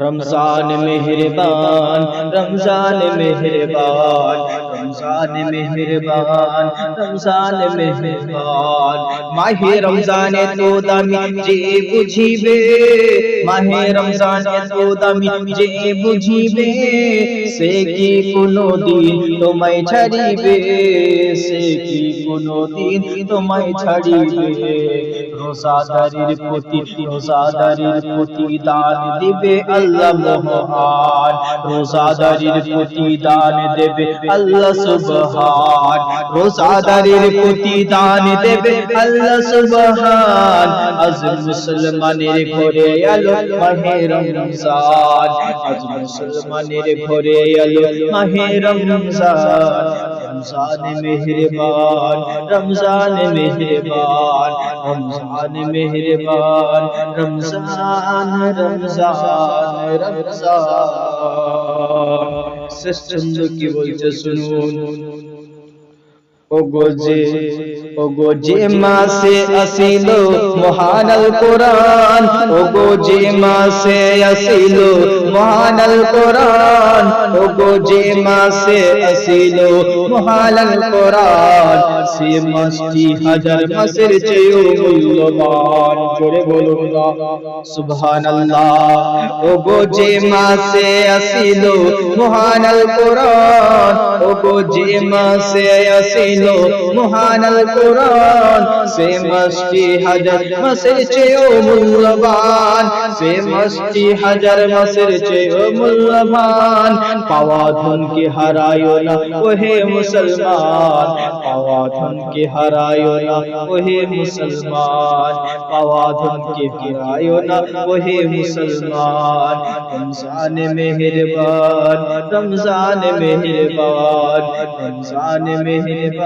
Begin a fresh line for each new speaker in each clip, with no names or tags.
رمضان مہربان رمضان مہربان رمضان مہربان رمضان مہربان۔ ماہ رمضان تو دمی جی بجھی بے ماہ رمضان یسودا من جے بجھیبے سے کی کنو دین تو میں چھڑیبے سے کی کنو دین تو میں چھڑی بے روزہ داری پوتی روزہ داری پوتی دان دی بے اللہ مہان روزہ داری پوتی دان دی بے اللہ سبحان روزہ داری پوتی دان دی بے اللہ سبحان عزم مسلمان گھوڑے اللہ এলো মাহে রমজান আজ মুসলমানের ঘরে এলো মাহে রমজান رمضان مہربان رمضان مہربان رمضان مہربان رمضان رمضان رمضان سسٹم کی بولتے سنون ওগো যে ওগো যে মাসে আসিল মহান আল কোরআন ওগো যে মাসে আসিল মহান আল কোরআন ওগো যে মাসে আসিল মহান আল কোরআন। সে মাসটি হাজার মাসের চেয়েও মূল্যবান। জোরে বলুন না সুবহানাল্লাহ। ওগো যে মাসে আসিল মহান আল কোরআন। ওগো যে মাসে আসিল لو محان القرآن سے مستی حجر مسر چیو ملبان سے مستی حجر مسر چیو ملبان پوادھن کی ہرائیو نہ وہے مسلمان پوادھن کی ہرائیو نہ وہے مسلمان پوادھن کی ہرائیو نا وہے مسلمان رمضان مہربان رمضان مہربان رمضان مہربان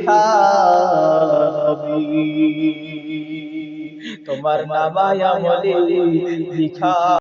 دکھا تمہار نام یا مولی دکھا